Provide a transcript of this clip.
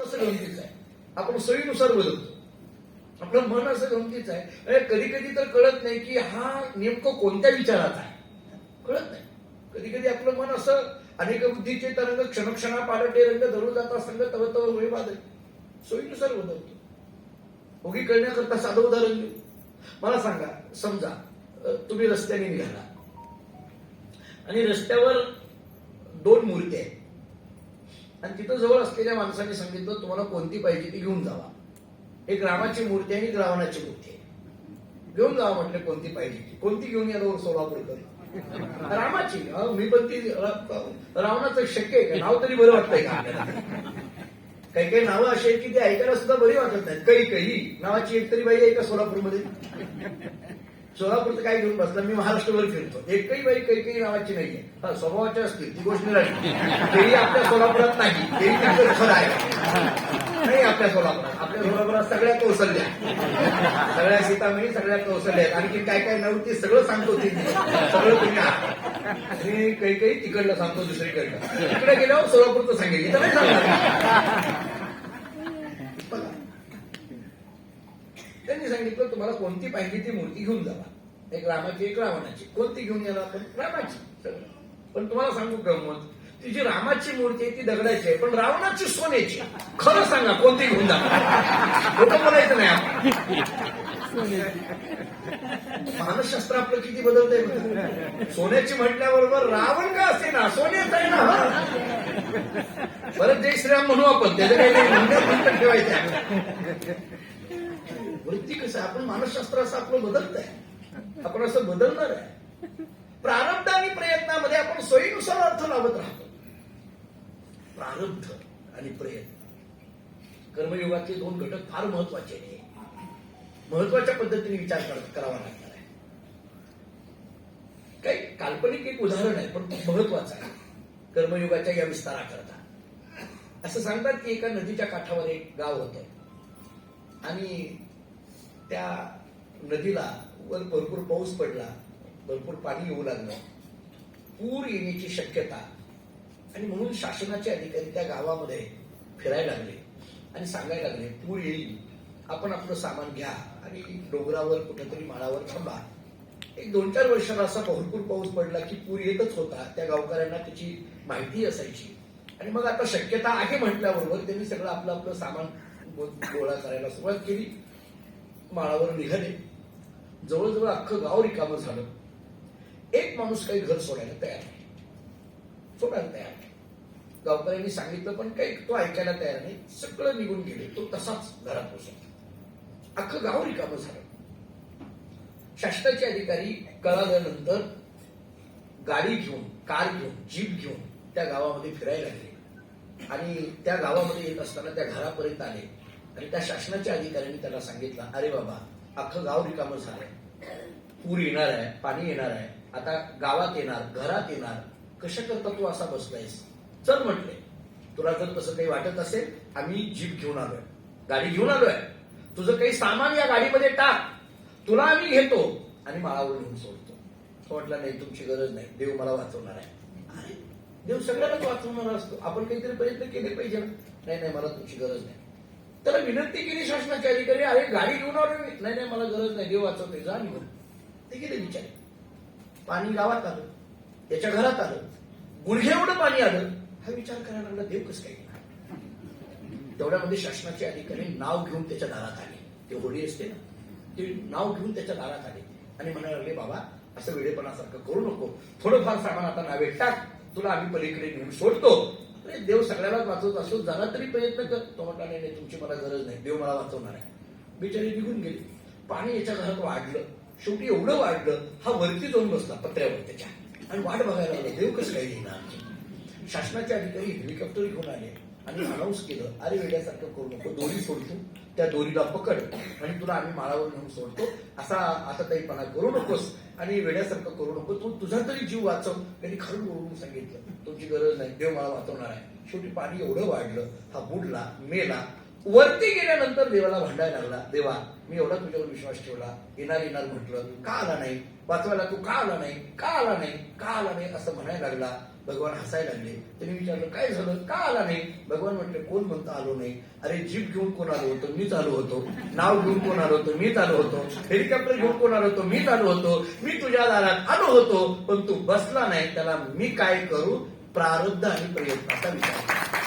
असं गमतीच आहे. आपण सोयीनुसार बदलतो आपलं मन असं गमतीच आहे. कधी कधी तर कळत नाही की हा नेमकं कोणत्या विचाराचा आहे. कळत नाही. कधी कधी आपलं मन असं अनेक बुद्धीचे तरंग क्षणक्षणा पालटे रंग धरून जाता संग तव तव वेळ वादळ. सोयीनुसार बदलतो उगी कळण्याकरता साधं उदाहरण देऊ. मला सांगा समजा तुम्ही रस्त्याने निघाला. आणि रस्त्यावर दोन मूर्ती आहेत. आणि तिथं जवळ असलेल्या माणसाने सांगितलं तुम्हाला कोणती पाहिजे ती घेऊन जावा. एक रामाची मूर्ती आहे आणि एक रावणाची मूर्ती आहे. घेऊन जावा म्हटलं कोणती पाहिजे ती? कोणती घेऊन यालो सोलापूरकर? रामाची अहो, मी पण ती रावणाचं शक्य आहे का? नाव तरी बरं वाटतंय का? काही काही नावं अशी आहेत की ती ऐकायला सुद्धा बरी वाटत नाहीत. काही काही नावाची एक तरी बाई आहे का सोलापूरमध्ये? सोलापूरचं काय घेऊन बसला मी महाराष्ट्रभर फिरतो. एकही बाई काही काही नावाची नाहीये. हा स्वभावाच्या असतील ती गोष्ट तेही आपल्या सोलापुरात नाही. तेही तिकडे खरं आहे. नाही आपल्या सोलापुरात. आपल्या सोलापुरात सगळ्या कौशल्या सगळ्या सीतामणी सगळ्या कौशल्या आहेत. आणखी काय काय नव्हती सगळं सांगतो ती सगळं तुम्ही आणि काही काही तिकडलं सांगतो दुसरीकडलं. तिकडे गेल्यावर सोलापूरचं सांगेल इथं नाही सांगणार. त्यांनी सांगितलं तुम्हाला कोणती पाहिजे ती मूर्ती घेऊन जावा एक रामाची एक रावणाची. कोणती घेऊन याला आपण? रामाची सगळं. पण तुम्हाला सांगू गमत ती जी रामाची मूर्ती आहे ती दगडाची आहे पण रावणाची सोन्याची. खरं सांगा कोणती घेऊन जावा बोलायचं नाही आपण. मानसशास्त्र आपलं किती बदलतंय बघा. सोन्याची म्हटल्याबरोबर रावण का असे ना सोन्याच आहे ना परत जय श्रीराम म्हणू आपण. त्याचं काही नाही ठेवायचं. आहे. वृत्ती कसं आहे? आपण मानसशास्त्र असं आपलं बदलत आहे. आपण असं बदलणार आहे. प्रारब्ध आणि प्रयत्नामध्ये आपण सोयीनुसार अर्थ लावत राहतो. प्रारब्ध आणि प्रयत्न. कर्मयोगातले दोन घटक फार महत्त्वाचे आहे महत्त्वाच्या पद्धतीने विचार करावा लागणार आहे. काही काल्पनिक एक उदाहरण आहे पण खूप महत्वाचं आहे. कर्मयुगाच्या या विस्ताराकरता. असं सांगतात की एका नदीच्या काठावर एक गाव होतं. आणि त्या नदीला वर भरपूर पाऊस पडला भरपूर पाणी येऊ लागलं. पूर येण्याची शक्यता. आणि म्हणून शासनाचे अधिकारी त्या गावामध्ये फिरायला लागले आणि सांगायला लागले पूर येईल. आपण आपलं सामान घ्या आणि डोंगरावर कुठेतरी माळावर थांबा. एक दोन चार वर्षाला असा भरपूर पाऊस पडला की पूर येतच होता. त्या गावकऱ्यांना त्याची माहिती असायची. आणि मग आता शक्यता आहे म्हटल्याबरोबर त्यांनी सगळं आपलं आपलं सामान गोळा करायला सुरुवात केली. माळावर निघाले. जवळजवळ अख्खं गाव रिकामं झालं. एक माणूस काही घर सोडायला तयार नाही. सोडायला तयार नाही. गावकऱ्यांनी सांगितलं पण काही तो ऐकायला तयार नाही. सगळं निघून गेले. तो तसाच घरात बसून अख्खं गाव रिकामं झालं. शासनाचे अधिकारी कळाल्यानंतर गाडी घेऊन कार घेऊन जीप घेऊन त्या गावामध्ये फिरायला लागले आणि त्या गावामध्ये येत असताना त्या घरापर्यंत आले. आणि त्या शासनाच्या अधिकाऱ्यांनी त्याला सांगितलं अरे बाबा अख्खं गाव रिकामं झालंय. पूर येणार आहे पाणी येणार आहे. आता गावात येणार घरात येणार. कशा करता तू असा बसलायस? चल म्हटले तुला जर तसं काही वाटत असेल आम्ही जीप घेऊन आलोय. गाडी घेऊन आलोय. तुझं काही सामान या गाडीमध्ये टाक. तुला आम्ही घेतो. आणि माळावर घेऊन सोडतो. तो म्हटला नाही तुमची गरज नाही. देव मला वाचवणार आहे. देव सगळ्यांनाच वाचवणार असतो. आपण काहीतरी प्रयत्न केले पाहिजे नाही नाही मला तुमची गरज नाही. त्याला विनंती केली शासनाचे अधिकारी अरे गाडी घेऊन नाही नाही मला गरज नाही देव वाचवते जा निघून. ते गेले विचार पाणी गावात आलं त्याच्या घरात आलं गुडघे एवढं पाणी आलं. हा विचार करायला लागला देव कसं काय तेवढ्यामध्ये शासनाचे अधिकारी नाव घेऊन त्याच्या दारात आले. ते होडी असते ना ते नाव घेऊन त्याच्या दारात आले. आणि म्हणायला लागले बाबा असं वेळेपणासारखं करू नको. थोडंफार सामान आता नावे टाक. तुला आम्ही पलीकडे नेऊन सोडतो. नाही देव सगळ्यालाच वाचवत असो जरा तरी प्रयत्न कर. तो म्हटला नाही नाही, तुमची मला गरज नाही. देव मला वाचवणार आहे. बिचारी निघून गेली. पाणी याच्या घरात वाढलं. शेवटी एवढं वाढलं हा वरती जाऊन बसला पत्र्यावर त्याच्या. आणि वाट बघायला लागला देव कसं काही येणार शासनाचे अधिकारी हेलिकॉप्टर घेऊन आले. आणि अनाऊन्स केलं अरे वेड्यासारखं करू नको दोरी सोडतो त्या दोरीला पकड आणि तुला आम्ही माळावर नेऊन सोडतो. असा आता काहीपणा करू नकोस आणि वेड्यासारखं करू नको तू तुझा तरी जीव वाचव. त्यांनी खरं बोलून सांगितलं तुमची गरज नाही देव मला वाचवणार आहे. शेवटी पाणी एवढं वाढलं हा बुडला मेला. वरती गेल्यानंतर देवाला भांडायला लागला देवा मी एवढा तुझ्यावर विश्वास ठेवला येणार येणार म्हटलं का आला नाही? वाचवायला तू का आला नाही? का आला नाही? का आला नाही? असं म्हणायला लागला. भगवान हसायला लागले. त्यांनी विचारलं काय झालं? का आला नाही? भगवान म्हटले कोण म्हणतं आलो नाही? अरे जीप घेऊन कोण आलो होतो? मीच आलो होतो. नाव घेऊन कोण आलो होतो? मीच आलो होतो. हेलिकॉप्टर घेऊन कोण आलो होतो? मीच आलो होतो. मी तुझ्या दारात आलो होतो पण तू बसला नाही. त्याला मी काय करू? प्रारब्ध आणि प्रयत्नाचा विचार